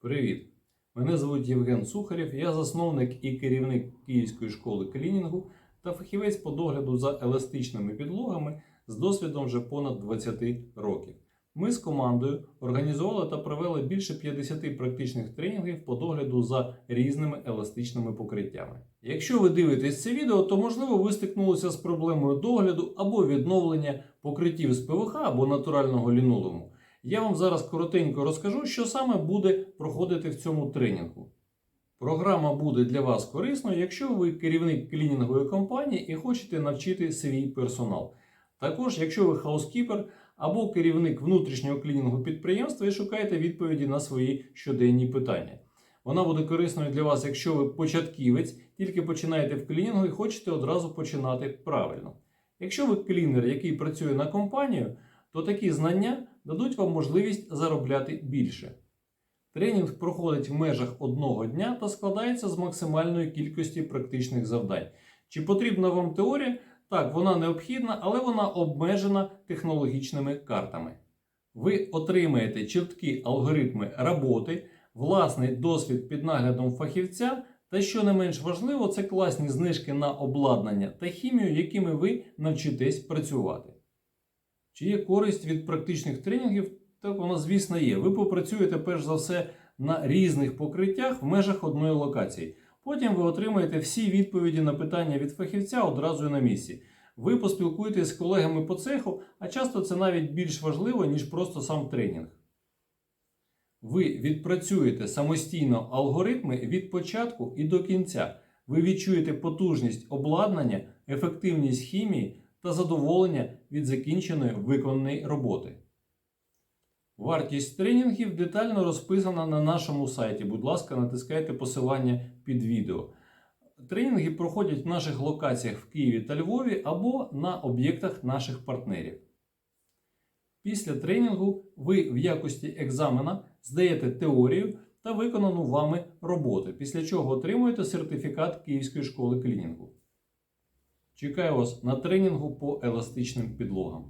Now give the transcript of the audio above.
Привіт! Мене звуть Євген Сухарєв, я засновник і керівник Київської школи клінінгу та фахівець по догляду за еластичними підлогами з досвідом вже понад 20 років. Ми з командою організували та провели більше 50 практичних тренінгів по догляду за різними еластичними покриттями. Якщо ви дивитесь це відео, то можливо ви стикнулися з проблемою догляду або відновлення покриттів з ПВХ або натурального лінолеуму. Я вам зараз коротенько розкажу, що саме буде проходити в цьому тренінгу. Програма буде для вас корисною, якщо ви керівник клінінгової компанії і хочете навчити свій персонал. Також, якщо ви хаускіпер або керівник внутрішнього клінінгу підприємства і шукаєте відповіді на свої щоденні питання. Вона буде корисною для вас, якщо ви початківець, тільки починаєте в клінінгу і хочете одразу починати правильно. Якщо ви клінер, який працює на компанію, то такі знання дадуть вам можливість заробляти більше. Тренінг проходить в межах одного дня та складається з максимальної кількості практичних завдань. Чи потрібна вам теорія? Так, вона необхідна, але вона обмежена технологічними картами. Ви отримаєте чіткі алгоритми роботи, власний досвід під наглядом фахівця, та що не менш важливо, це класні знижки на обладнання та хімію, якими ви навчитесь працювати. Чи є користь від практичних тренінгів? Так вона, звісно, є. Ви попрацюєте перш за все на різних покриттях в межах одної локації. Потім ви отримаєте всі відповіді на питання від фахівця одразу на місці. Ви поспілкуєтесь з колегами по цеху, а часто це навіть більш важливо, ніж просто сам тренінг. Ви відпрацюєте самостійно алгоритми від початку і до кінця. Ви відчуєте потужність обладнання, ефективність хімії та задоволення від закінченої виконаної роботи. Вартість тренінгів детально розписана на нашому сайті. Будь ласка, натискайте посилання під відео. Тренінги проходять в наших локаціях в Києві та Львові або на об'єктах наших партнерів. Після тренінгу ви в якості екзамена здаєте теорію та виконану вами роботу, після чого отримуєте сертифікат Київської школи клінінгу. Чекаю вас на тренінгу по еластичним підлогам.